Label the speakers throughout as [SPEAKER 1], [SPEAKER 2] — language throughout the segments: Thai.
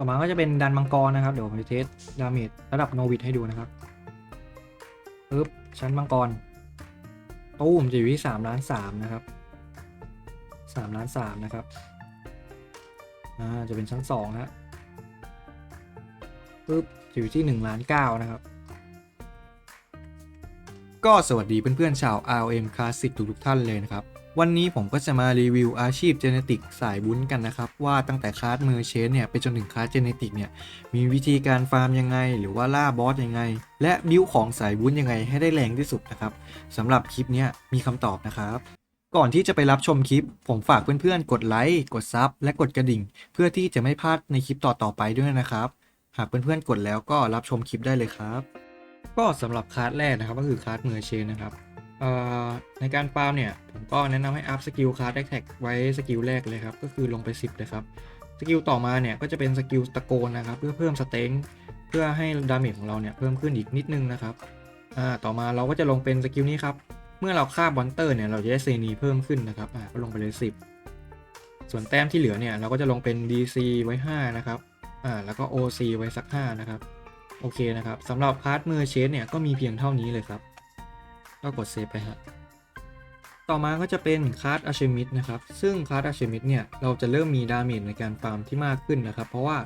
[SPEAKER 1] ต่อมาก็จะเป็นดันมังกรนะครับ เดี๋ยวผมจะเทสดาเมจระดับโนวิดให้ดูนะครับปึ๊บชั้นมังกรตู้มจะอยู่ที่สามล้านสามนะครับสามล้านสามนะครับอ่าจะเป็นชั้นสองฮะปึ๊บจะอยู่ที่หนึ่งล้านเก้านะครับ ก็สวัสดีเพื่อนๆชาว ROM Classic ทุกๆท่านเลยนะครับ วันนี้ผมก็จะมารีวิวอาชีพเจเนติกสายบุญกันนะครับ ว่าตั้งแต่คลาสเมอเชนเนี่ยไปจนถึงคลาสเจเนติกเนี่ยมีวิธีการฟาร์มยังไง หรือว่าล่าบอสยังไง และบิวของสายบุญยังไงให้ได้แรงที่สุดนะครับสำหรับคลิปนี้มีคำตอบนะครับก่อนที่จะไปรับชมคลิป ผมฝากเพื่อนๆ กดไลค์ กดซับ และกดกระดิ่ง เพื่อที่จะไม่พลาดในคลิปต่อๆไปด้วยนะครับ หากเพื่อนๆ กดแล้วก็รับชมคลิปได้เลยครับ ก็สำหรับคลาสแรกนะครับ ก็คือคลาสเมอเชนนะครับ ในการฟาร์มเนี่ย ผมก็แนะนำให้อัพสกิลคลาสแท็กไว้สกิลแรกเลยครับ ก็คือลงไป 10 เลยครับ สกิลต่อมาเนี่ย ก็จะเป็นสกิลตะโกนนะครับ เพื่อเพิ่มสเต็งเพื่อให้ดาเมจของเราเนี่ย เพิ่มขึ้นอีกนิดนึงนะครับต่อมาเราก็จะลงเป็นสกิลนี้ครับ เมื่อเราฆ่าบอนเตอร์เนี่ย เราจะได้เซนีเพิ่มขึ้นนะครับก็ลงไปเลย 10 ส่วนแต้มที่เหลือเนี่ย เราก็จะลงเป็น DC ไว้ 5 นะครับอ่าแล้วก็ OC ไว้สัก 5 นะครับ โอเคนะครับสำหรับพาร์ทมือเชสเนี่ย ก็มีเพียงเท่านี้เลยครับ ก็กดเซฟไปฮะต่อมาก็จะเป็นคาร์ดอะเชมิดนะครับ ซึ่งคาร์ดอะเชมิดเนี่ย เราจะเริ่มมีดาเมจในการฟาร์มที่มากขึ้นนะครับ เพราะว่า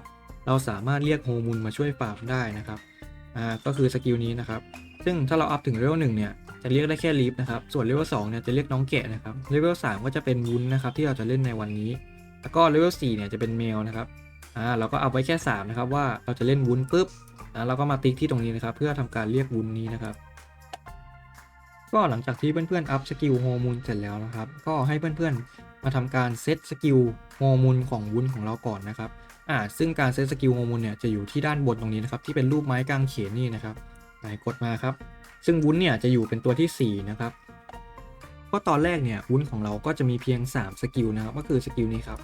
[SPEAKER 1] เราสามารถเรียกโฮมูลมาช่วยฟาร์มได้นะครับ อ่า ก็คือสกิลนี้นะครับ ซึ่งถ้าเราอัพถึงเลเวลหนึ่งเนี่ย จะเรียกได้แค่ลีฟนะครับ ส่วนเลเวลสองเนี่ยจะเรียกน้องแกะนะครับ เลเวลสามก็จะเป็นวุ้นนะครับที่เราจะเล่นในวันนี้ แล้วก็เลเวลสี่เนี่ยจะเป็นเมลนะครับ อ่า เราก็เอาไว้แค่สามนะครับว่าเราจะเล่นวุ้นปุ๊บนะเราก็มาติ๊กที่ตรงนี้นะครับ เพื่อทำการเรียกวุ้นนี้นะครับ ก็หลังจากที่เพื่อนๆอัพสกิลโฮมูลเสร็จแล้วนะครับ ก็ให้เพื่อนๆมาทำการเซตสกิลโฮมูลของวุ้นของเราก่อนนะครับอ่าซึ่งการเซตสกิลโฮมูลเนี่ยจะอยู่ที่ด้านบนตรงนี้นะครับที่เป็นรูปไม้กางเขนนี่นะครับไหนกดมาครับ ซึ่งวุ้นเนี่ยจะอยู่เป็นตัวที่ 4 นะครับก็ตอนแรกเนี่ยวุ้นของเราก็จะมีเพียง 3 สกิลนะครับก็คือสกิลนี้ครับ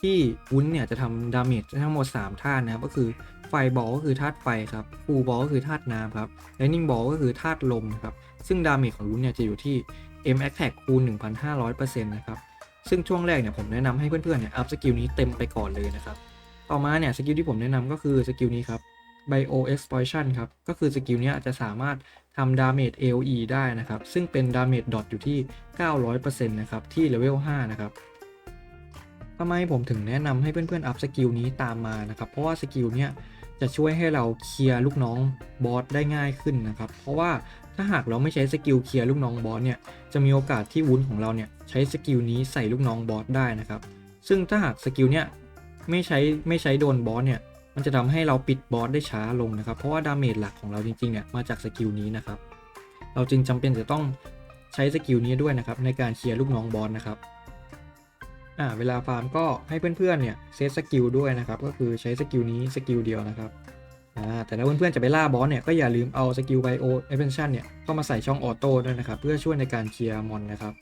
[SPEAKER 1] ที่วุ้นเนี่ยจะทำดาเมจทั้งหมด 3 ท่านะครับก็คือไฟบอลก็คือธาตุไฟครับฟูบอลก็คือธาตุน้ำครับไลนิ่งบอลก็คือธาตุลมนะครับ ซึ่งดาเมจของวุ้นเนี่ยจะอยู่ที่ M Attack คูณ 1,500%นะครับ ซึ่งช่วงแรกเนี่ยผมแนะนำให้เพื่อนๆเนี่ยอัพสกิลนี้เต็มไปก่อนเลยนะครับ ต่อมาเนี่ยสกิลที่ผมแนะนำก็คือสกิลนี้ครับ Bio Explosion ครับ ก็คือสกิลนี้จะสามารถทำดาเมจ AOE ได้นะครับ ซึ่งเป็นดาเมจดอทอยู่ที่ 900%นะครับที่เลเวล 5 นะครับทำไมผมถึงแนะนำให้เพื่อนๆอัพสกิลนี้ตามมานะครับ เพราะว่าสกิลเนี้ยจะช่วยให้เราเคลียร์ลูกน้องบอสได้ง่ายขึ้นนะครับ เพราะว่า ถ้าหากเราไม่ใช้สกิลเคลียร์ลูกน้องบอสเนี่ย จะมีโอกาสที่วุ้นของเราเนี่ยใช้สกิลนี้ใส่ลูกน้องบอสได้นะครับ ซึ่งถ้าหากสกิลเนี้ยไม่ใช้ไม่ใช้โดนบอสเนี่ย มันจะทำให้เราปิดบอสได้ช้าลงนะครับ เพราะว่าดาเมจหลักของเราจริงๆเนี่ยมาจากสกิลนี้นะครับ เราจึงจำเป็นจะต้องใช้สกิลนี้ด้วยนะครับในการเคลียร์ลูกน้องบอสนะครับอ่าเวลาฟาร์มก็ให้เพื่อนๆเนี่ยเซตสกิลด้วยนะครับ ก็คือใช้สกิลนี้สกิลเดียวนะครับ อ่าแต่ถ้าเพื่อนๆจะไปล่าบอสเนี่ยก็อย่าลืมเอาสกิลไบโอเอเ n นชั่นเนี่ยเข้ามาใส่ช่องออโต้ด้วยนะครับเพื่อช่วยในการเคลียร์มอนนะครับ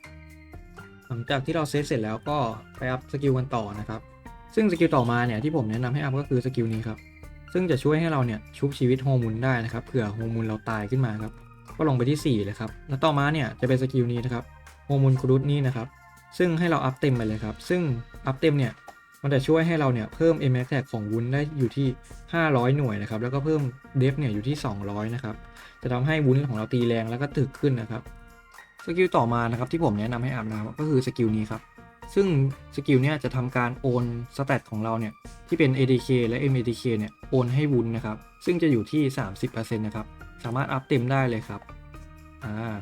[SPEAKER 1] หลังจากที่เราเซตเสร็จแล้วก็ไปอัพสกิลกันต่อนะครับซึ่งสกิลต่อมาเนี่ยที่ผมแนะนำให้อัพก็คือสกิลนี้ครับซึ่งจะช่วยให้เราเนี่ยชุบชีวิตโฮมูลได้นะครับเผื่อโฮมูลเราตายขึ้นมาครับก็ลงไปที่ 4 เลยครับแล้วต่อมาเนี่ยจะเป็นสกิลนี้นะครับโฮมูลครูดนี่นะครับซึ่งให้เราอัพเต็มไปเลยครับซึ่งอัพเต็มเนี่ย มันจะช่วยให้เราเนี่ยเพิ่ม m a x ของวุ้นได้อยู่ที่ 500 หน่วยนะครับ แล้วก็เพิ่มเดฟเนี่ยอยู่ที่ 200 นะครับ จะทำให้วุ้นของเราตีแรงแล้วก็ถึกขึ้นนะครับ สกิลต่อมานะครับที่ผมแนะนำให้อัพนะครับก็คือสกิลนี้ครับ ซึ่งสกิลเนี่ยจะทำการโอนสเตตของเราเนี่ยที่เป็น ADK และ MADK เนี่ยโอนให้วุ้นนะครับ ซึ่งจะอยู่ที่ 30%นะครับ สามารถอัพเต็มได้เลยครับ อ่า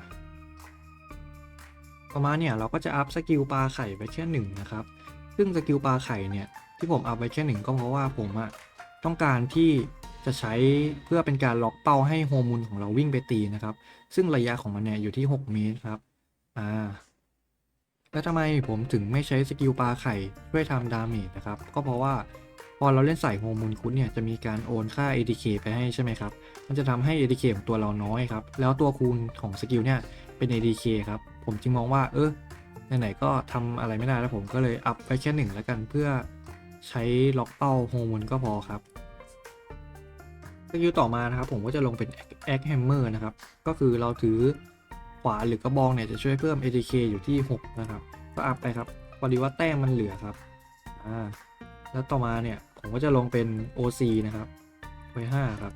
[SPEAKER 1] ต่อมาเนี่ยเราก็จะอัพสกิลปลาไข่ไปแค่หนึ่งนะครับ ซึ่งสกิลปลาไข่เนี่ยที่ผมเอัพไว้แค่หนึ่งก็เพราะว่าผมอะต้องการที่จะใช้เพื่อเป็นการล็อกเป้าให้โฮมูลของเราวิ่งไปตีนะครับ ซึ่งระยะของมันเนี่ยอยู่ที่ 6 เมตรครับ อ่า แล้วทำไมผมถึงไม่ใช้สกิลปลาไข่ช่วยทำดาเมจนะครับ ก็เพราะว่าพอเราเล่นใส่โฮมูลคุดเนี่ยจะมีการโอนค่า ADK ไปให้ใช่ไหมครับ มันจะทำให้ ADK ของตัวเราน้อยครับ แล้วตัวคูณของสกิลเนี่ยเป็น ADK ครับ ผมจึงมองว่าเออ ไหนๆก็ทำอะไรไม่ได้แล้วผมก็เลยอัพไปแค่หนึ่งแล้วกันเพื่อใช้ล็อกเป้าโฮมูลก็พอครับสกิลต่อมานะครับผมก็จะลงเป็นแอคแฮมเมอร์นะครับ ก็คือเราถือขวานหรือกระบองเนี่ยจะช่วยเพิ่ม ATK อยู่ที่ 6 นะครับ ก็อัพไปครับพอดีว่าแต้มมันเหลือครับอ่าแล้วต่อมาเนี่ยผผมก็จะลงเป็น OC นะครับไว้5ครับ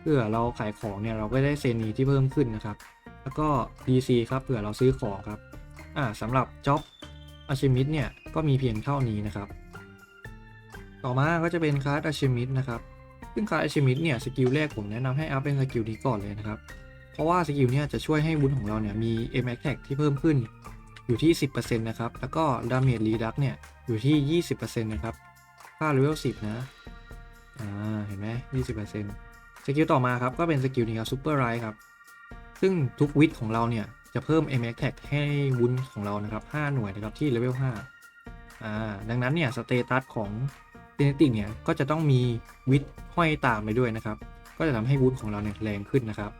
[SPEAKER 1] เพื่อเราขายของเนี่ยเราก็ได้เซนีที่เพิ่มขึ้นนะครับ แล้วก็ DC ครับเผื่อเราซื้อของครับ อ่าสำหรับ Job a c h i e v e m e n t เนี่ย ก็มีเพียงเท่านี้นะครับ ต่อมาก็จะเป็นค a า d Achievement นะครับซึ่งค a า d Achievement เนี่ยสกิลแรกผมแนะนำให้อัพเป็นสกิลนี้ก่อนเลยนะครับ เพราะว่าสกิลเนี่ยจะช่วยให้วุ้นของเราเนี่ยมี M Attack ที่เพิ่มขึ้นอยู่ที่ 10%นะครับ แล้วก็ Damage Reduct เนี่ยอยู่ที่ 20%นะครับ ค่า Level 10 นะ อ่า เห็นไหม20%สกิลต่อมาครับ ก็เป็นสกิลนี้ครับ Super Rise ครับ ซึ่งทุกวิทของเราเนี่ย จะเพิ่ม M Attack ให้วุ้นของเรานะครับ 5 หน่วยนะครับที่ Level 5อ่าดังนั้นเนี่ยสเตตัสของเจเนติกเนี่ยก็จะต้องมีวิทห้อยตามไปด้วยนะครับ ก็จะทำให้วุ้นของเราเนี่ยแรงขึ้นนะครับ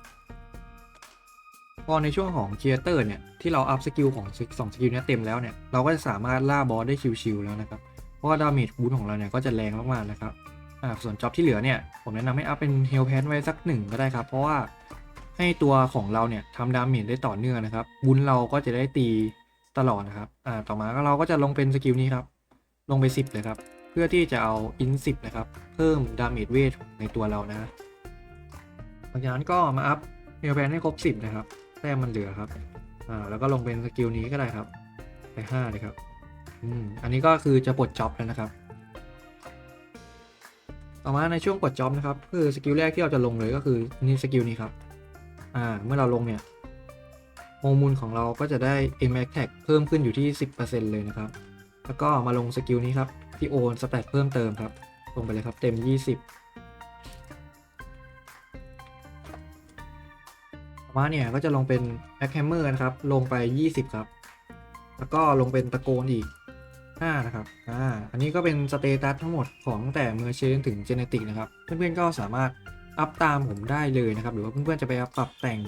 [SPEAKER 1] พอในช่วงของค r ี a เตอร์เนี่ยที่เราอัพสกิลของสองสกิลนี้เต็มแล้วเนี่ยเราก็จะสามารถล่าบอสได้ชิวๆแล้วนะครับ เพราะว่าดาเมจวุ้นของเราเนี่ยก็จะแรงมากๆนะครับอ่าส่วนจ็อบที่เหลือเนี่ยผมแนะนำให้อัพเป็นเฮลแพนไว้สักหนึ่งก็ได้ครับ เพราะว่า ให้ตัวของเราเนี่ยทำดาเมจได้ต่อเนื่องนะครับวุ้นเราก็จะได้ตีตลอดนะครับ อ่า ต่อมาก็เราก็จะลงเป็นสกิลนี้ครับ ลงไป 10เลยครับ เพื่อที่จะเอาอิน10นะครับ เพิ่มดาเมจเวทในตัวเรานะหลังจากนั้นก็มาอัพเฮลแพนให้ครบ 10 นะครับ แต้มมันเหลือครับ อ่า แล้วก็ลงเป็นสกิลนี้ก็ได้ครับ ไป5เลยครับ อืม อันนี้ก็คือจะปลดจ็อบแล้วนะครับ ต่อมาในช่วงกดจ็อบนะครับ คือสกิลแรกที่เราจะลงเลยก็คือนี่สกิลนี้ครับ อ่า เมื่อเราลงเนี่ยโฮมูลของเราก็จะได้ M a c Tag เพิ่มขึ้นอยู่ที่ 10%เลยนะครับ แล้วก็มาลงสกิลนี้ครับที่โอนสแตทเพิ่มเติมครับ ลงไปเลยครับเต็ม 20มาเนี่ยก็จะลงเป็น Back Hammer นะครับ ลงไป 20 ครับ แล้วก็ลงเป็นตะโกนอีก 5 นะครับ อ่า อันนี้ก็เป็นสเตตัสทั้งหมดของตั้งแต่เมอร์เชนถึงเจเนติกนะครับ เพื่อนๆก็สามารถ อัพตามผมได้เลยนะครับ หรือว่าเพื่อนๆจะไปอัพปรับแต่ง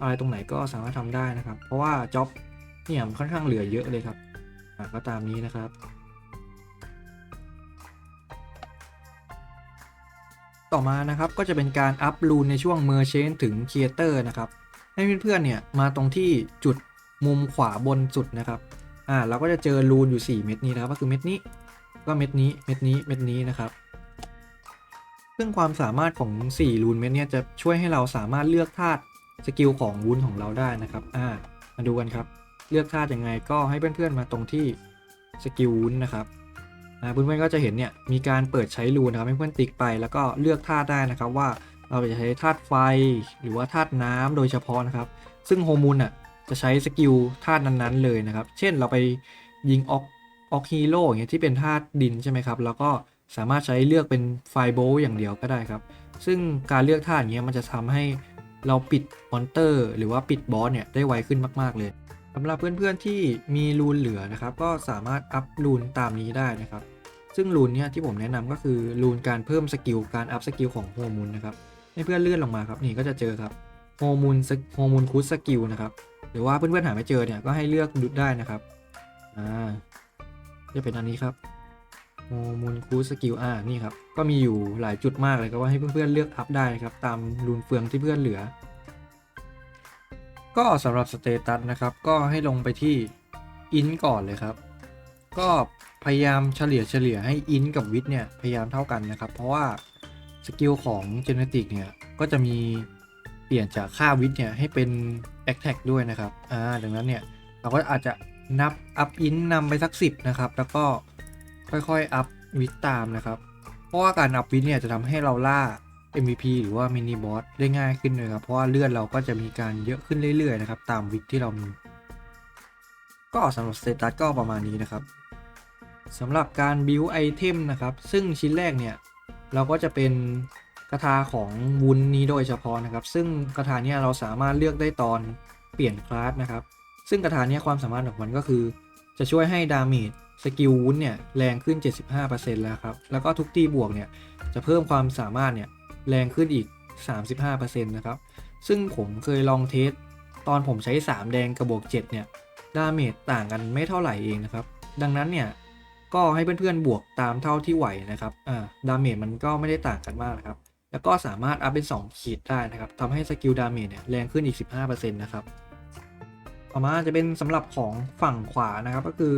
[SPEAKER 1] อะไรตรงไหนก็สามารถทำได้นะครับ เพราะว่าจ็อบเนี่ยมันค่อนข้างเหลือเยอะเลยครับอ่าก็ตามนี้นะครับต่อมานะครับก็จะเป็นการอัพรูนในช่วงเมอร์เชนถึงค r ีเอเตอร์นะครับ ให้เพื่อนๆเนี่ยมาตรงที่จุดมุมขวาบนสุดนะครับอ่าเราก็จะเจอรูนอยู่ 4 เม็ดนี้นะครับก็คือเม็ดนี้ ก็เม็ดนี้เม็ดนี้เม็ดนี้นะครับ ซึ่งความสามารถของ 4 รูนเม็ดเนี่ยจะช่วยให้เราสามารถเลือกธาตุสกิลของวุ้นของเราได้นะครับอ่ามาดูกันครับ เลือกธาตุยังไงก็ให้เพื่อนๆมาตรงที่สกิลวุ้นนะครับอ่าเพื่อนๆก็จะเห็นเนี่ยมีการเปิดใช้รูนนะครับให้เพื่อนติ๊กไปแล้วก็เลือกธาตุได้นะครับว่าเราจะใช้ธาตุไฟหรือว่าธาตุน้ำโดยเฉพาะนะครับ ซึ่งโฮมูลอะจะใช้สกิลธาตุนั้นๆเลยนะครับ เช่นเราไปยิงออกออกฮีโร่อย่างเงี้ยที่เป็นธาตุดินใช่ไหมครับ แล้วก็ สามารถใช้เลือกเป็นไฟโบลอย่างเดียวก็ได้ครับ ซึ่งการเลือกธาตุอย่างเงี้ยมันจะทำให้เราปิดมอนเตอร์ หรือว่าปิดบอสเนี่ยได้ไวขึ้นมากๆเลยสำหรับเพื่อนๆที่มีรูนเหลือนะครับ ก็สามารถอัพรูนตามนี้ได้นะครับ ซึ่งรูนเนี่ยที่ผมแนะนำก็คือรูนการเพิ่มสกิลการอัพสกิลของโฮมูลนะครับให้เพื่อนเลื่อนลงมาครับนี่ก็จะเจอครับโฮมูลโฮมูลคูสสกิลนะครับหรือว่าเพื่อนๆหาไม่เจอเนี่ยก็ให้เลือกดูได้นะครับอ่าจะเป็นอันนี้ครับ โมมูลคูสกิลอ่านี่ครับ ก็มีอยู่หลายจุดมากเลยก็ว่าให้เพื่อนๆเลือกอัพได้ครับ ตามรูนเฟืองที่เพื่อนเหลือ ก็สำหรับสเตตัสนะครับ ก็ให้ลงไปที่อินก่อนเลยครับ ก็พยายามเฉลี่ยเฉลี่ยให้อินกับวิทเนี่ย พยายามเท่ากันนะครับ เพราะว่าสกิลของเจเนติกเนี่ย ก็จะมีเปลี่ยนจากค่าวิทเนี่ยให้เป็น a t t a c k ด้วยนะครับ อ่า ดังนั้นเนี่ย เราก็อาจจะนับ up in นำไปสัก 10 นะครับ แล้วก็ ค่อยๆ up วิทตามนะครับ เพราะว่าการ up วิทเนี่ยจะทำให้เราล่า MVP หรือว่ามินิบอสได้ง่ายขึ้นเลยครับ เพราะว่าเลือดเราก็จะมีการเยอะขึ้นเรื่อยๆนะครับ ตามวิทที่เรามี ก็สำหรับสเตตัสก็ประมาณนี้นะครับสำหรับการ build item นะครับ ซึ่งชิ้นแรกเนี่ย เราก็จะเป็นกระทาของวุ้นนี้โดยเฉพาะนะครับ ซึ่งกระทาเนี้ยเราสามารถเลือกได้ตอนเปลี่ยนคลาสนะครับ ซึ่งกระทาเนี้ยความสามารถของมันก็คือ จะช่วยให้ดาเมจ สกิลวุ้นเนี่ยแรงขึ้น 75%แล้วครับ แล้วก็ทุกตีบวกเนี่ยจะเพิ่มความสามารถเนี่ยแรงขึ้นอีก 35%นะครับ ซึ่งผมเคยลองเทสตอนผมใช้ 3 แดงกับบวก 7 เนี่ยดาเมจต่างกันไม่เท่าไหร่เองนะครับ ดังนั้นเนี่ยก็ให้เพื่อนๆบวกตามเท่าที่ไหวนะครับอ่าดาเมจมันก็ไม่ได้ต่างกันมากนะครับ แล้วก็สามารถอัพเป็น 2 ขีดได้นะครับทำให้สกิลดาเมจเนี่ยแรงขึ้นอีก 15%นะครับต่อมาจะเป็นสำหรับของฝั่งขวานะครับก็คือ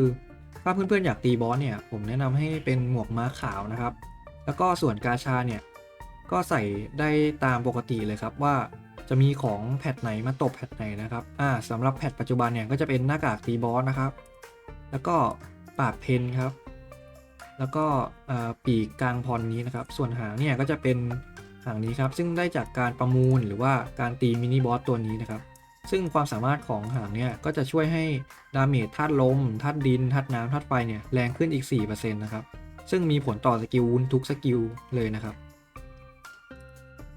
[SPEAKER 1] ถ้าเพื่อนๆอยากตีบอสเนี่ยผมแนะนำให้เป็นหมวกม้าขาวนะครับ แล้วก็ส่วนกาชาเนี่ยก็ใส่ได้ตามปกติเลยครับว่าจะมีของแพทไหนมาตบแพทไหนนะครับ อ่าสำหรับแพทปัจจุบันเนี่ยก็จะเป็นหน้ากากตีบอสนะครับ แล้วก็ปากเพนครับ แล้วก็อ่าปีกกลางพรนี้นะครับ ส่วนหางเนี่ยก็จะเป็นหางนี้ครับ ซึ่งได้จากการประมูลหรือว่าการตีมินิบอสตัวนี้นะครับ ซึ่งความสามารถของหางเนี่ยก็จะช่วยให้ดาเมจธาตุลมธาตุดินธาตุน้ำธาตุไฟเนี่ยแรงขึ้นอีก 4%นะครับซึ่งมีผลต่อสกิลวุ้นทุกสกิลเลยนะครับ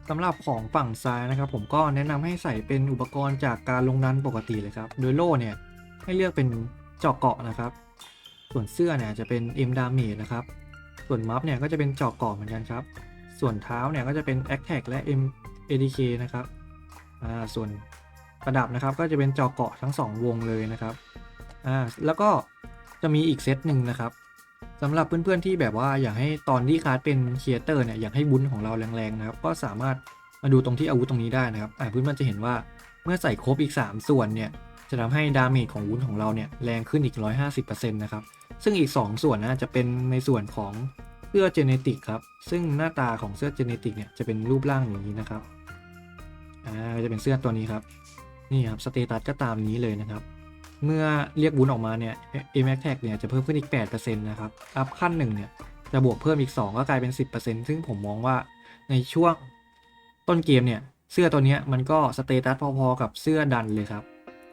[SPEAKER 1] สำหรับของฝั่งซ้ายนะครับ ผมก็แนะนำให้ใส่เป็นอุปกรณ์จากการลงดันปกติเลยครับ โดยโล่เนี่ยให้เลือกเป็นเจาะเกาะนะครับ ส่วนเสื้อเนี่ยจะเป็น M Damage นะครับ ส่วนมัฟเนี่ยก็จะเป็นเจาะเกาะเหมือนกันครับ ส่วนเท้าเนี่ยก็จะเป็น a t t a c และ M ADK นะครับ อ่า ส่วน ประดับนะครับ ก็จะเป็นจาะเกาะทั้ง 2 วงเลยนะครับอ่าแล้วก็จะมีอีกเซตหนึ่งนะครับสำหรับเพื่อนๆที่แบบว่าอยากให้ตอนที่คาร์ดเป็นครีเอเตอร์เนี่ยอยากให้บุญของเราแรงๆนะครับ ก็สามารถมาดูตรงที่อาวุธตรงนี้ได้นะครับอ่าเพื่อนๆจะเห็นว่าเมื่อใส่ครบอีก 3 ส่วนเนี่ยจะทำให้ดาเมจของวุ้นของเราเนี่ยแรงขึ้นอีก 150%นะครับ ซึ่งอีก 2 ส่วนนะจะเป็นในส่วนของเสื้อเจเนติกครับ ซึ่งหน้าตาของเสื้อเจเนติกเนี่ยจะเป็นรูปร่างอย่างนี้นะครับ อ่าจะเป็นเสื้อตัวนี้ครับ นี่ครับสเตตัสก็ตามนี้เลยนะครับ เมื่อเรียกวุ้นออกมาเนี่ย a m a x Tag เนี่ยจะเพิ่มขึ้นอีก 8%นะครับ อัพขั้นหนึ่งเนี่ยจะบวกเพิ่มอีก 2 ก็กลายเป็น 10%ซึ่งผมมองว่าในช่วงต้นเกมเนี่ย เสื้อตัวนี้มันก็สเตตัสพอๆกับเสื้อดันเลยครับ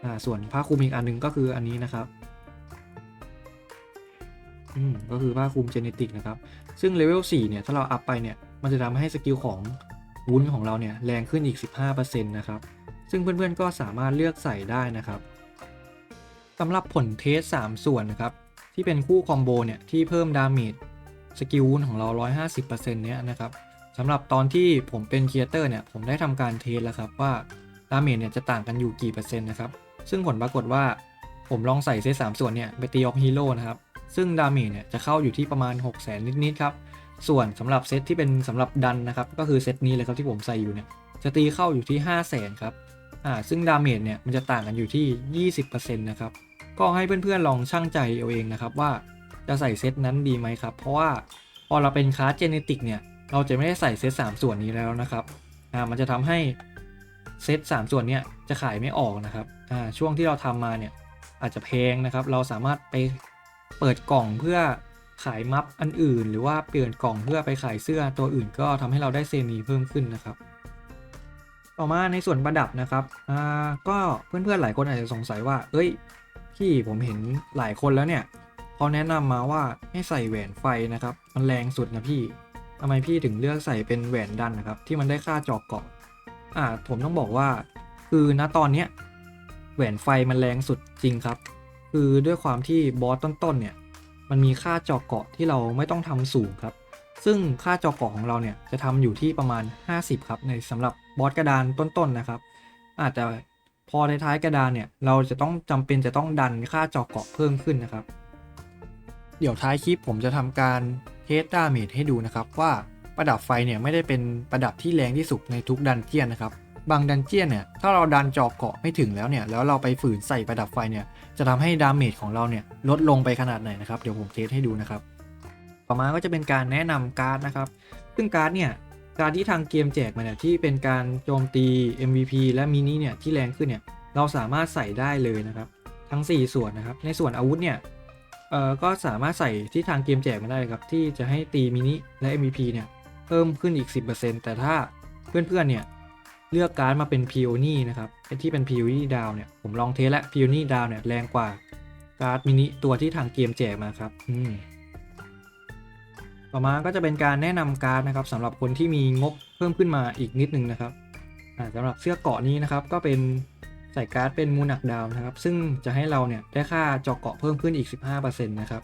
[SPEAKER 1] อ่าส่วนผ้าคลุมอีกอันหนึงก็คืออันนี้นะครับอืมก็คือผ้าคลุมเจเนติกนะครับ ซึ่งเลเวล4เนี่ยถ้าเราอัพไปเนี่ยมันจะทำให้สกิลของวุ้นของเราเนี่ยแรงขึ้นอีก 15%นะครับ ซึ่งเพื่อนๆก็สามารถเลือกใส่ได้นะครับสำหรับผลเทส 3 ส่วนนะครับ ที่เป็นคู่คอมโบเนี่ย ที่เพิ่มดาเมจสกิลวูนของเรา 150%เนี้ยนะครับสำหรับตอนที่ผมเป็นครีเอเตอร์เนี่ย ผมได้ทำการเทสแล้วครับว่าดาเมจเนี่ยจะต่างกันอยู่กี่เปอร์เซ็นต์นะครับ ซึ่งผลปรากฏว่าผมลองใส่เซต3ส่วนเนี่ยไปตีออฟฮีโร่นะครับ ซึ่งดาเมจเนี่ยจะเข้าอยู่ที่ประมาณ 6 0 0 0 0นิดๆครับ ส่วนสำหรับเซตที่เป็นสำหรับดันนะครับ ก็คือเซตนี้เลยครับที่ผมใส่อยู่เนี่ยจะตีเข้าอยู่ที่ 5 0 0 0 0 0ครับ อ่าซึ่งดาเมจเนี่ยมันจะต่างกันอยู่ที่ 20%นะครับ ก็ให้เพื่อนๆลองชั่งใจเอาเองนะครับว่าจะใส่เซตนั้นดีไหมครับ เพราะว่าพอเราเป็นคลาสเจเนติกเนี่ย เราจะไม่ได้ใส่เซต3ส่วนนี้แล้วนะครับอ่ามันจะทำให้เซต3ส่วนเนี้ยจะขายไม่ออกนะครับอ่าช่วงที่เราทำมาเนี่ยอาจจะแพงนะครับ เราสามารถไปเปิดกล่องเพื่อขายมัฟอันอื่น หรือว่าเปลี่ยนกล่องเพื่อไปขายเสื้อตัวอื่น ก็ทำให้เราได้เซนีเพิ่มขึ้นนะครับ ต่อมาในส่วนประดับนะครับอ่าก็เพื่อนๆหลายคนอาจจะสงสัยว่า เอ้ยพี่ผมเห็นหลายคนแล้วเนี่ยเขาแนะนำมาว่าให้ใส่แหวนไฟนะครับ มันแรงสุดนะพี่ทำไมพี่ถึงเลือกใส่เป็นแหวนดันนะครับ ที่มันได้ค่าจอกเกาะอ่าผมต้องบอกว่า คือณตอนเนี้ยแหวนไฟมันแรงสุดจริงครับ คือด้วยความที่บอสต้นๆเนี่ย มันมีค่าจอกเกาะที่เราไม่ต้องทำสูงครับ ซึ่งค่าจอกเกาะของเราเนี่ยจะทำอยู่ที่ประมาณ 50 ครับ ในสำหรับบอสกระดานต้นๆนะครับ อาจจะพอท้ายๆกระดานเนี่ยเราจะต้องจำเป็นจะต้องดันค่าจอกเกาะเพิ่มขึ้นนะครับ เดี๋ยวท้ายคลิปผมจะทำการเทสดาเมจให้ดูนะครับว่าประดับไฟเนี่ยไม่ได้เป็นประดับที่แรงที่สุดในทุกดันเจียนนะครับ บางดันเจียนเนี่ยถ้าเราดันจอกเกาะไม่ถึงแล้วเนี่ยแล้วเราไปฝืนใส่ประดับไฟเนี่ยจะทำให้ดาเมจของเราเนี่ยลดลงไปขนาดไหนนะครับ เดี๋ยวผมเทสให้ดูนะครับ ต่อมาก็จะเป็นการแนะนำการ์ดนะครับ ซึ่งการ์ดเนี่ยการที่ทางเกมแจกมาเนี่ยที่เป็นการโจมตี MVP และมินิเนี่ยที่แรงขึ้นเนี่ยเราสามารถใส่ได้เลยนะครับ ทั้ง 4 ส่วนนะครับ ในส่วนอาวุธเนี่ยเอ่อก็สามารถใส่ที่ทางเกมแจกมาได้ครับ ที่จะให้ตีมินิและ MVP เนี่ยเพิ่มขึ้นอีก 10%แต่ถ้าเพื่อนๆเนี่ยเลือกการ์ดมาเป็น p ิ o นี่นะครับเป็นที่เป็น p ิ o นี่ดาวเนี่ยผมลองเทสและ p ิ o นี่ดาวเนี่ยแรงกว่าการ์ดมินิตัวที่ทางเกมแจกมาครับ อืม ต่อมาก็จะเป็นการแนะนำการ์ดนะครับสำหรับคนที่มีงบเพิ่มขึ้นมาอีกนิดนึงนะครับอ่าสำหรับเสื้อเกาะนี้นะครับก็เป็นใส่การ์ดเป็นมูนักดาวนะครับ ซึ่งจะให้เราเนี่ยได้ค่าเจาะเกาะเพิ่มขึ้นอีก 15%นะครับ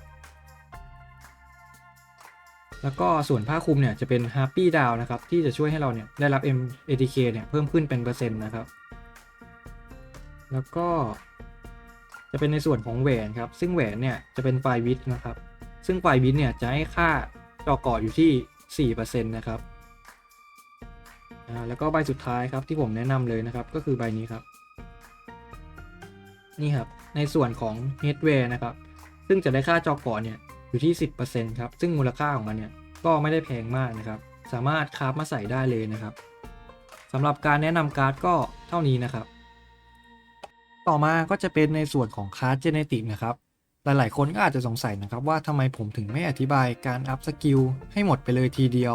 [SPEAKER 1] แล้วก็ส่วนผ้าคลุมเนี่ยจะเป็น Happy ดาวนะครับที่จะช่วยให้เราเนี่ยได้รับ M ATK เนี่ยเพิ่มขึ้นเป็นเปอร์เซ็นต์นะครับ แล้วก็จะเป็นในส่วนของแหวนครับ ซึ่งแหวนเนี่ยจะเป็นไฟวิทนะครับ ซึ่งไฟวิทเนี่ยจะให้ค่า จอเกาะอยู่ที่ 4%นะครับแล้วก็ใบสุดท้ายครับที่ผมแนะนำเลยนะครับก็คือใบนี้ครับ นี่ครับในส่วนของ Headwear นะครับ ซึ่งจะได้ค่าจอเกาะเนี่ยอยู่ที่ 10%ครับซึ่งมูลค่าของมันเนี่ยก็ไม่ได้แพงมากนะครับ สามารถคราฟมาใส่ได้เลยนะครับสำหรับการแนะนำการ์ดก็เท่านี้นะครับ ต่อมาก็จะเป็นในส่วนของคาร์ดเจเนติกนะครับ หลายๆ คนก็อาจจะสงสัยนะครับว่าทำไมผมถึงไม่อธิบายการอัพสกิลให้หมดไปเลยทีเดียว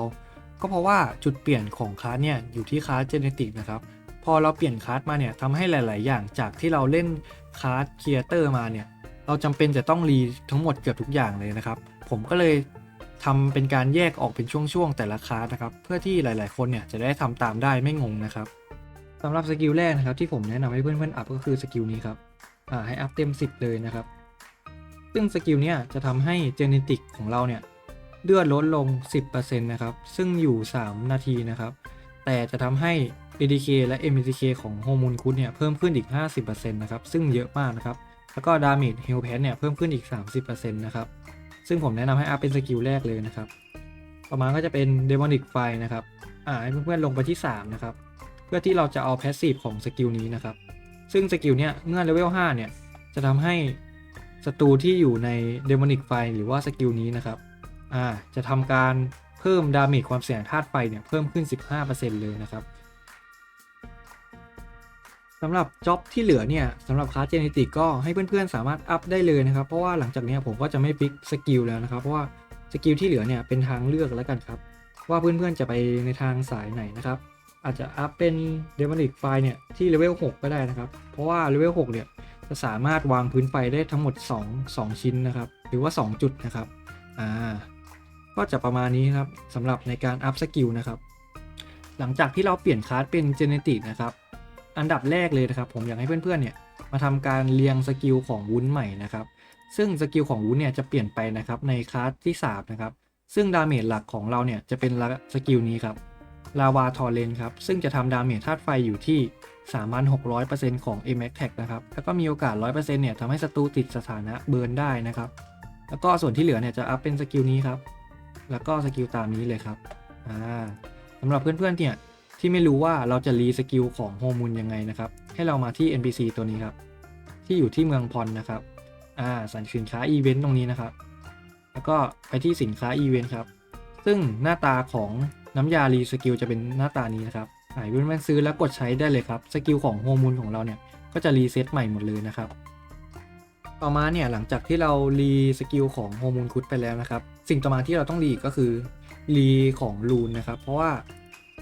[SPEAKER 1] ก็เพราะว่าจุดเปลี่ยนของคลาสเนี่ยอยู่ที่คลาสเจเนติกนะครับ พอเราเปลี่ยนคลาสมาเนี่ยทำให้หลาย ๆ อย่างจากที่เราเล่นคลาสเคียเตอร์มาเนี่ยเราจำเป็นจะต้องรีทั้งหมดเกือบทุกอย่างเลยนะครับ ผมก็เลยทำเป็นการแยกออกเป็นช่วง ๆ แต่ละคลาสนะครับ เพื่อที่หลาย ๆ คนเนี่ยจะได้ทำตามได้ไม่งงนะครับสำหรับสกิลแรกนะครับที่ผมแนะนำให้เพื่อน ๆ อัพก็คือสกิลนี้ครับอ่าให้อัพเต็ม 10 เลยนะครับ ซึ่งสกิลเนี่ยจะทำให้เจเนติกของเราเนี่ยเลือดลดลง 10%นะครับ ซึ่งอยู่ 3 นาทีนะครับ แต่จะทำให้ ADK และ MTK ของโฮมูลคุดเนี่ยเพิ่มขึ้นอีก 50%นะครับ ซึ่งเยอะมากนะครับ แล้วก็ดาเมจเฮลแพนเนี่ยเพิ่มขึ้นอีก 30%นะครับ ซึ่งผมแนะนำให้อัพเป็นสกิลแรกเลยนะครับต่อมาณก็จะเป็น Demonic Fire นะครับ อ่าให้เพื่อนๆลงไปที่ 3 นะครับ เพื่อที่เราจะเอาแพสซีฟของสกิลนี้นะครับ ซึ่งสกิลเนี้ยเมื่อเลเวล 5 เนี่ยจะทำให้ ศัตรูที่อยู่ใน Demonic Fire หรือว่าสกิลนี้นะครับอ่าจะทำการเพิ่มดาเมจความเสี่ยงธาตุไฟเนี่ยเพิ่มขึ้น 15%เลยนะครับสำหรับจ็อบที่เหลือเนี่ยสำหรับคลาสเจเนติกก็ให้เพื่อนๆสามารถอัพได้เลยนะครับ เพราะว่าหลังจากนี้ผมก็จะไม่ฟิกสกิลแล้วนะครับ เพราะว่าสกิลที่เหลือเนี่ยเป็นทางเลือกแล้วกันครับ ว่าเพื่อนๆจะไปในทางสายไหนนะครับ อาจจะอัพเป็น Demonic Fire เนี่ยที่เลเวล6ก็ได้นะครับ เพราะว่าเลเวล6เนี่ย จะสามารถวางพื้นไฟได้ทั้งหมด 2 2 ชิ้นนะครับ หรือว่า 2 จุดนะครับอ่าก็จะประมาณนี้ครับสำหรับในการอัพสกิลนะครับ หลังจากที่เราเปลี่ยนคลาสเป็นเจเนติกนะครับ อันดับแรกเลยนะครับ ผมอยากให้เพื่อนๆเนี่ยมาทำการเรียงสกิลของวุ้นใหม่นะครับ ซึ่งสกิลของวุ้นเนี่ยจะเปลี่ยนไปนะครับในคลาสที่3นะครับ ซึ่งดาเมจหลักของเราเนี่ยจะเป็นสกิลนี้ครับลาวาทอร์เรนครับ ซึ่งจะทำดาเมจธาตุไฟอยู่ที่ 3,600%ของ m a x t a g นะครับ แล้วก็มีโอกาส 100%เนี่ยทำให้ศัตรูติดสถานะเบิร์นได้นะครับ แล้วก็ส่วนที่เหลือเนี่ยจะอัพเป็นสกิลนี้ครับ แล้วก็สกิลตามนี้เลยครับ อ่าสำหรับเพื่อนๆ เนี่ยที่ไม่รู้ว่าเราจะรีสกิลของโฮมูลยังไงนะครับ ให้เรามาที่ NPC ตัวนี้ครับ ที่อยู่ที่เมืองพรนะครับ อ่า สันสินค้าอีเวนต์ตรงนี้นะครับ แล้วก็ไปที่สินค้าอีเวนต์ครับ ซึ่งหน้าตาของน้ำยารีสกิลจะเป็นหน้าตานี้นะครับ หายเพื่อนซื้อแล้วกดใช้ได้เลยครับ สกิลของโฮมูลของเราเนี่ย ก็จะรีเซ็ตใหม่หมดเลยนะครับ ต่อมาเนี่ยหลังจากที่เรารีสกิลของโฮมูลคุดไปแล้วนะครับ สิ่งต่อมาที่เราต้องรีก็คือรีของรูนนะครับ เพราะว่า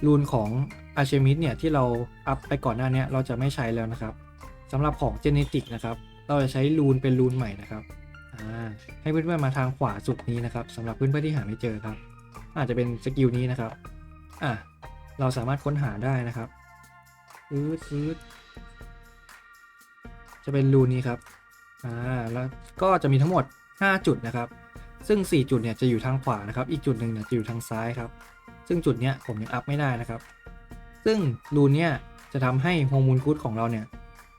[SPEAKER 1] รูนของอาเชมิสเนี่ยที่เราอัพไปก่อนหน้านี้เราจะไม่ใช้แล้วนะครับสำหรับของเจเนติกนะครับ เราจะใช้รูนเป็นรูนใหม่นะครับอ่าให้เพื่อนๆมาทางขวาสุดนี้นะครับสำหรับเพื่อนๆที่หาไม่เจอครับ อาจจะเป็นสกิลนี้นะครับ อะ เราสามารถค้นหาได้นะครับฟืดฟืดจะเป็นรูนี้ครับ อ่า แล้วก็จะมีทั้งหมด 5 จุดนะครับ ซึ่ง 4 จุดเนี่ยจะอยู่ทางขวานะครับ อีกจุดหนึ่งเนี่ยจะอยู่ทางซ้ายครับ ซึ่งจุดเนี้ยผมยังอัพไม่ได้นะครับ ซึ่งรูนเนี่ยจะทำให้โมูลคูดของเราเนี่ย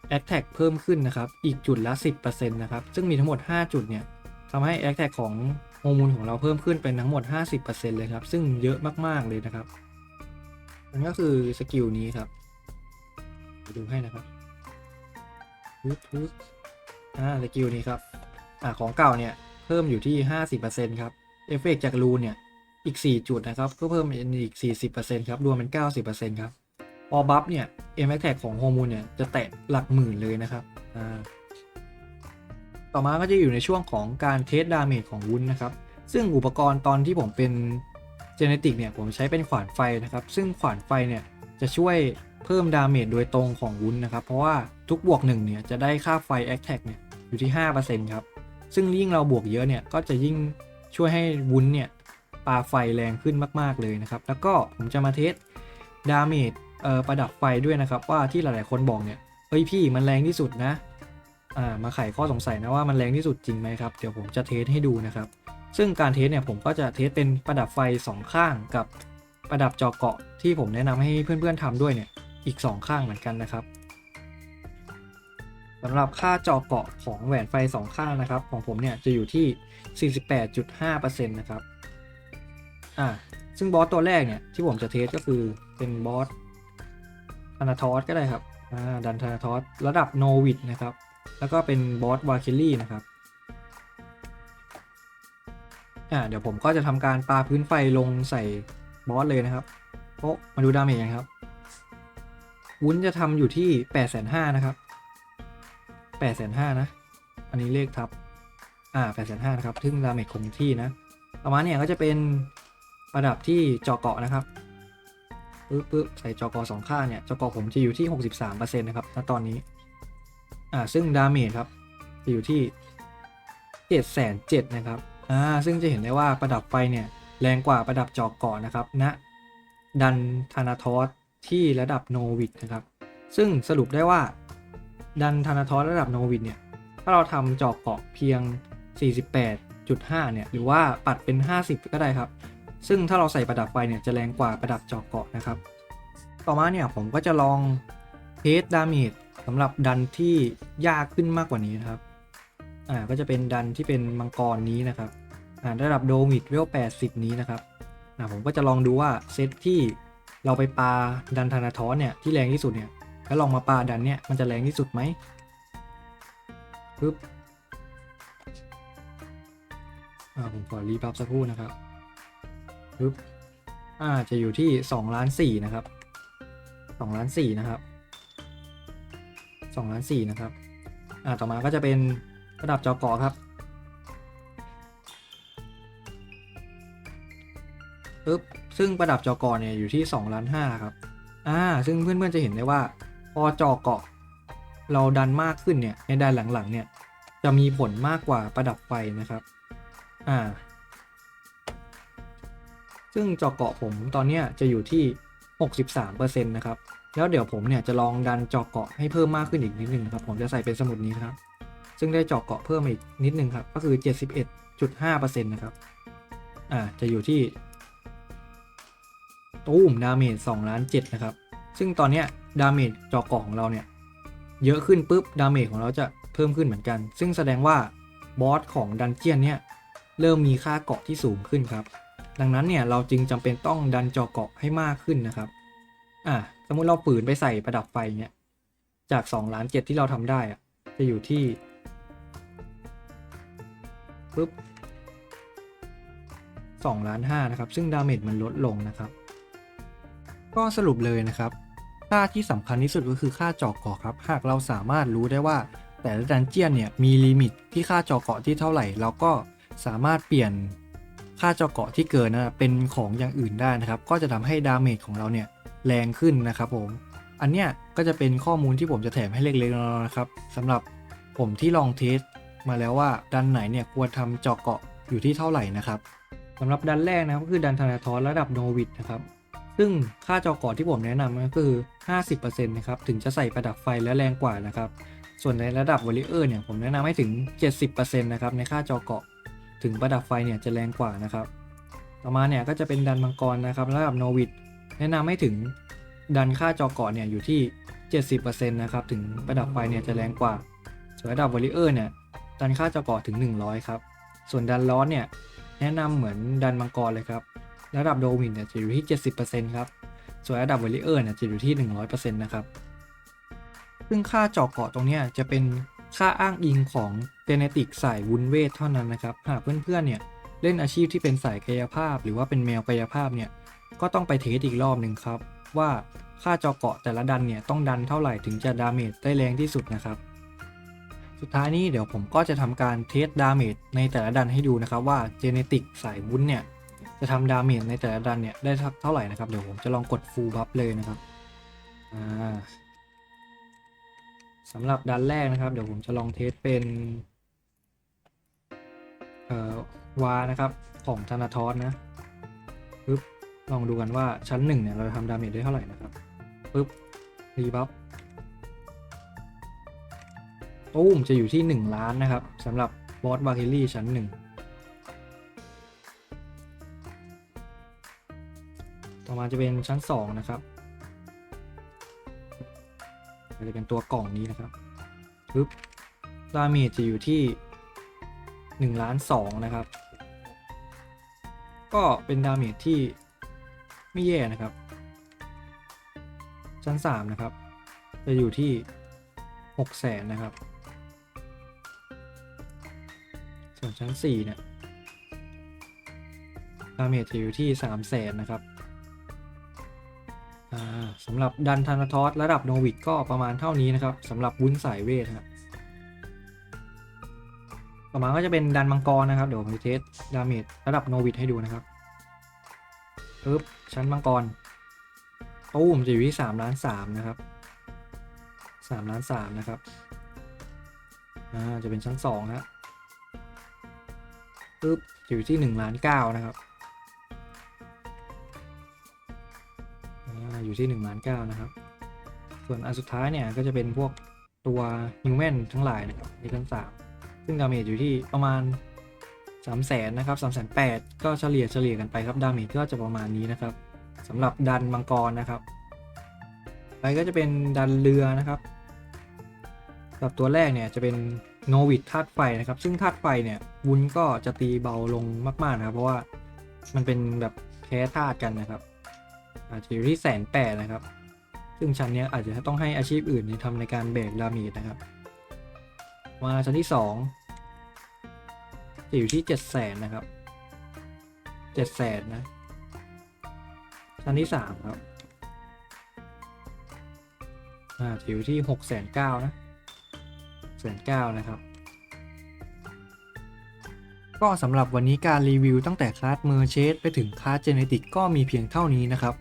[SPEAKER 1] แอคแท็กเพิ่มขึ้นนะครับ อีกจุดละ 10%นะครับ ซึ่งมีทั้งหมด 5 จุดเนี่ยทำให้แอคแท็กของโมูลของเราเพิ่มขึ้นเป็นทั้งหมด 50%เลยครับ ซึ่งเยอะมากๆเลยนะครับ มันก็คือสกิลนี้ครับดูให้นะครับปึ๊บปึ๊บอ่าสกิลนี้ครับอ่าของเก่าเนี่ยเพิ่มอยู่ที่ 50%ครับเอฟเฟกจากรูนเนี่ยอีก 4 จุดนะครับก็เพิ่มเป็นอีก 40%ครับรวมเป็น 90%ครับพอบัฟเนี่ยเอ็มคแท็กของโฮมูลเนี่ยจะแตะหลักหมื่นเลยนะครับอ่าต่อมาก็จะอยู่ในช่วงของการเทสดาเมจของวุ้นนะครับ ซึ่งอุปกรณ์ตอนที่ผมเป็น เจเนติกเนี่ยผมใช้เป็นขวานไฟนะครับ ซึ่งขวานไฟเนี่ยจะช่วยเพิ่มดาเมจโดยตรงของวุ้นนะครับ เพราะว่าทุกบวกหนึ่งเนี่ยจะได้ค่าไฟแอคแท็กเนี่ยอยู่ที่ 5%ครับ ซึ่งยิ่งเราบวกเยอะเนี่ยก็จะยิ่งช่วยให้วุ้นเนี่ยปาไฟแรงขึ้นมากๆเลยนะครับ แล้วก็ผมจะมาเทสดาเมจเอ่อประดับไฟด้วยนะครับ ว่าที่หลายๆคนบอกเนี่ยเฮ้ยพี่มันแรงที่สุดนะ อ่ามาไขข้อสงสัยนะว่ามันแรงที่สุดจริงไหมครับ เดี๋ยวผมจะเทสให้ดูนะครับ ซึ่งการเทสเนี่ยผมก็จะเทสเป็นประดับไฟ 2 ข้างกับประดับจอเกาะที่ผมแนะนำให้เพื่อนๆทำด้วยเนี่ยอีก 2 ข้างเหมือนกันนะครับสำหรับค่าจอเกาะของแหวนไฟ 2 ข้างนะครับ ของผมเนี่ยจะอยู่ที่ 48.5%นะครับอ่าซึ่งบอสตัวแรกเนี่ยที่ผมจะเทสก็คือเป็นบอสธนาทอสก็ได้ครับอ่าดันธนาทอสระดับโนวิดนะครับ แล้วก็เป็นบอสวาคิลี่นะครับ อ่าเดี๋ยวผมก็จะทำการปาพื้นไฟลงใส่บอสเลยนะครับโอ้มาดูดาเมจกันครับ วุ้นจะทำอยู่ที่8ปดแสนห้านะครับ8ปดแสนห้านะ อันนี้เลขทับ อ่า8ปดแสนห้านะครับ ซึ่งดาเมจคงที่นะต่อมาเนี่ยก็จะเป็นประดับที่จอเกาะนะครับปึ๊บปึ๊บใส่จอเกาะสองข้างเนี่ยจอเกาะผมจะอยู่ที่63%นต์นะครับณตอนนี้ อ่า ซึ่งดาเมจครับ จะอยู่ที่7 0 0 0 0นะครับ อ่าซึ่งจะเห็นได้ว่าประดับไฟเนี่ยแรงกว่าประดับจอเกาะนะครับณดันธานาทอสที่ระดับโนวิดนะครับ ซึ่งสรุปได้ว่า ดันธานาทอสระดับโนวิดเนี่ยถ้าเราทำจอเกาะเพียง 48.5 เนี่ยหรือว่าปัดเป็น 50 ก็ได้ครับ ซึ่งถ้าเราใส่ประดับไฟเนี่ยจะแรงกว่าประดับจอเกาะนะครับ ต่อมาเนี่ยผมก็จะลองเทสดาเมจสำหรับดันที่ยากขึ้นมากกว่านี้นะครับ อ่าก็จะเป็นดันที่เป็นมังกรนี้นะครับอ่าระดับโดมิดเวล80 นี้นะครับอ่าผมก็จะลองดูว่าเซตที่เราไปปาดันธนาทอสเนี่ยที่แรงที่สุดเนี่ยแล้วลองมาปาดันเนี่ยมันจะแรงที่สุดไหมปึ๊บอ่าผมขอรีบัฟสักครู่นะครับปึ๊บอ่าจะอยู่ที่2ล้าน4นะครับ2ล้าน4นะครับ2ล้าน4นะครับอ่าต่อมาก็จะเป็น ระดับจอเกาะครับปึ๊บซึ่งประดับจอเกาะเนี่ยอยู่ที่2ล้าน5ครับอ่าซึ่งเพื่อนๆจะเห็นได้ว่า พอจอเกาะ เราดันมากขึ้นเนี่ยในด้านหลังๆเนี่ยจะมีผลมากกว่าประดับไฟนะครับอ่าซึ่งจอเกาะผมตอนนี้จะอยู่ที่ 63%นะครับ แล้วเดี๋ยวผมเนี่ยจะลองดันจอเกาะให้เพิ่มมากขึ้นอีกนิดนึงครับ ผมจะใส่เป็นสมุดนี้ครับ ซึ่งได้เจอเกาะเพิ่มอีกนิดนึงครับ ก็คือ 71.5%นะครับ อ่า จะอยู่ที่ตู้มดาเมจ2ล้าน7นะครับ ซึ่งตอนเนี้ยดาเมจเจอเกาะของเราเนี่ย เยอะขึ้นปุ๊บ ดาเมจของเราจะเพิ่มขึ้นเหมือนกัน ซึ่งแสดงว่าบอสของดันเจียนเนี่ยเริ่มมีค่าเกาะที่สูงขึ้นครับ ดังนั้นเนี่ยเราจึงจำเป็นต้องดันจอเกาะให้มากขึ้นนะครับ อะสมมุติเราปืนไปใส่ประดับไฟเนี่ยจาก2ล้าน7ที่เราทำได้อะจะอยู่ที่ ปุ๊บ2ล้าน5นะครับ ซึ่งดาเมจมันลดลงนะครับ ก็สรุปเลยนะครับ ค่าที่สำคัญที่สุดก็คือค่าจอเกาะครับ หากเราสามารถรู้ได้ว่า แต่ละดันเจียนเนี่ยมีลิมิตที่ค่าจอเกาะที่เท่าไหร่ เราก็สามารถเปลี่ยนค่าจอเกาะที่เกินนะเป็นของอย่างอื่นได้นะครับ ก็จะทำให้ดาเมจของเราเนี่ยแรงขึ้นนะครับผม อันเนี้ยก็จะเป็นข้อมูลที่ผมจะแถมให้เล็กๆน้อยๆนะครับสำหรับผมที่ลองเทส มาแล้วว่าดันไหนเนี่ยควรทำจอเกาะอยู่ที่เท่าไหร่นะครับสำหรับดันแรกนะครับก็คือดันธนาทอสระดับโนวิดนะครับซึ่งค่าจอเกาะที่ผมแนะนำก็คือ 50%นะครับถึงจะใส่ประดับไฟและแรงกว่านะครับส่วนในระดับวอลเลเยอร์เนี่ยผมแนะนำให้ถึง 70%นะครับในค่าจอเกาะถึงประดับไฟเนี่ยจะแรงกว่านะครับต่อมาเนี่ยก็จะเป็นดันมังกรนะครับระดับโนวิดแนะนำให้ถึงดันค่าจอเกาะเนี่ยอยู่ที่ 70%นะครับถึงประดับไฟเนี่ยจะแรงกว่า ส่วนระดับวอลเลเยอร์เนี่ย ดันค่าจอเกาะถึง 100 ครับ ส่วนดันร้อนเนี่ยแนะนำเหมือนดันมังกรเลยครับ ระดับโดวินเนี่ยจะอยู่ที่ 70%ครับ ส่วนระดับเวลิเออร์เนี่ยจะอยู่ที่ 100%นะครับซึ่งค่าเจาะเกาะตรงนี้จะเป็นค่าอ้างอิงของเจเนติกสายวุ้นเวทเท่านั้นนะครับหากเพื่อนๆเนี่ยเล่นอาชีพที่เป็นสายกายภาพ หรือว่าเป็นแมวกายภาพเนี่ยก็ต้องไปเทสอีกรอบหนึ่งครับ ว่าค่าเจาะเกาะแต่ละดันเนี่ยต้องดันเท่าไหร่ถึงจะดาเมจได้แรงที่สุดนะครับ สุดท้ายนี้เดี๋ยวผมก็จะทำการเทสดาเมจในแต่ละดันให้ดูนะครับว่าเจเนติกสายวุ้นเนี่ยจะทำดาเมจในแต่ละดันเนี่ยได้เท่าไหร่นะครับ เดี๋ยวผมจะลองกดฟูลบัฟเลยนะครับสำหรับดันแรกนะครับ เดี๋ยวผมจะลองเทสเป็นเอ่อวานะครับของธนาทอสนะปึ๊บลองดูกันว่าชั้นหนึ่งเนี่ยเราทำดาเมจได้เท่าไหร่นะครับปึ๊บรีบัฟ ตู้มจะอยู่ที่ 1 ล้านนะครับสำหรับบอสบาเคลลี่ชั้นหนึ่งต่อมาจะเป็นชั้น 2 นะครับจะเป็นตัวกล่องนี้นะครับปึ๊บดาเมจจะอยู่ที่1ล้าน2นะครับ ก็เป็นดาเมจที่ไม่แย่นะครับ ชั้น 3 นะครับ จะอยู่ที่6แสนนะครับ ส่วนชั้น4เนี่ยดาเมจจะอยู่ที่3 0 0แสนนะครับอ่าสำหรับดันธนาทอสระดับโนวิดก็ประมาณเท่านี้นะครับสำหรับวุ้นสายเวทครับต่อมาก็จะเป็นดันมังกรนะครับ เดี๋ยวผมจะเทสดาเมจระดับโนวิดให้ดูนะครับปึ๊บชั้นมังกรตู้มจะอยู่ที่3ล้าน3นะครับ3ล้าน3นะครับอ่าจะเป็นชั้น2นะ ปึ๊บอยู่ที่1ล้าน9นะครับอยู่ที่1ล้าน9นะครับ ส่วนอันสุดท้ายเนี่ยก็จะเป็นพวกตัวฮิวแมนทั้งหลายนะครับในชั้น3ซึ่งดาเมจอยู่ที่ประมาณ3 0 0แสนนะครับ3 8 0 0 0ก็เฉลี่ยเฉลี่ยกันไปครับดาเมจก็จะประมาณนี้นะครับสำหรับดันมังกรนะครับไปก็จะเป็นดันเรือนะครับกับตัวแรกเนี่ยจะเป็น โนวิดธาตุไฟนะครับ ซึ่งธาตุไฟเนี่ยวุ้นก็จะตีเบาลงมากๆนะครับ เพราะว่ามันเป็นแบบแพ้ธาตุกันนะครับ อาจจะอยู่ที่แสนแปดนะครับ ซึ่งชั้นเนี้ยอาจจะต้องให้อาชีพอื่นเนี่ยทำในการแบกดาเมจนะครับ มาชั้นที่สองจะอยู่ที่เจ็ดแสนนะครับเจ็ดแสนนะ ชั้นที่สามครับ อ่าจะอยู่ที่หกแสนเก้านะ สนเก้านะครับ ก็สำหรับวันนี้การรีวิวตั้งแต่คลาสเมอร์เชสไปถึงคลาสเจเนติกก็มีเพียงเท่านี้นะครับ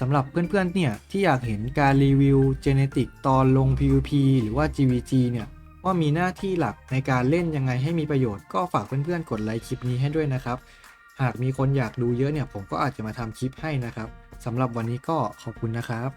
[SPEAKER 1] สำหรับเพื่อนๆ เนี่ยที่อยากเห็นการรีวิวเจเนติกตอนลง PVP หรือว่า GVG เนี่ยว่ามีหน้าที่หลักในการเล่นยังไงให้มีประโยชน์ก็ฝากเพื่อนๆ กดไลค์คลิปนี้ให้ด้วยนะครับ หากมีคนอยากดูเยอะเนี่ยผมก็อาจจะมาทำคลิปให้นะครับสำหรับวันนี้ก็ขอบคุณนะครับ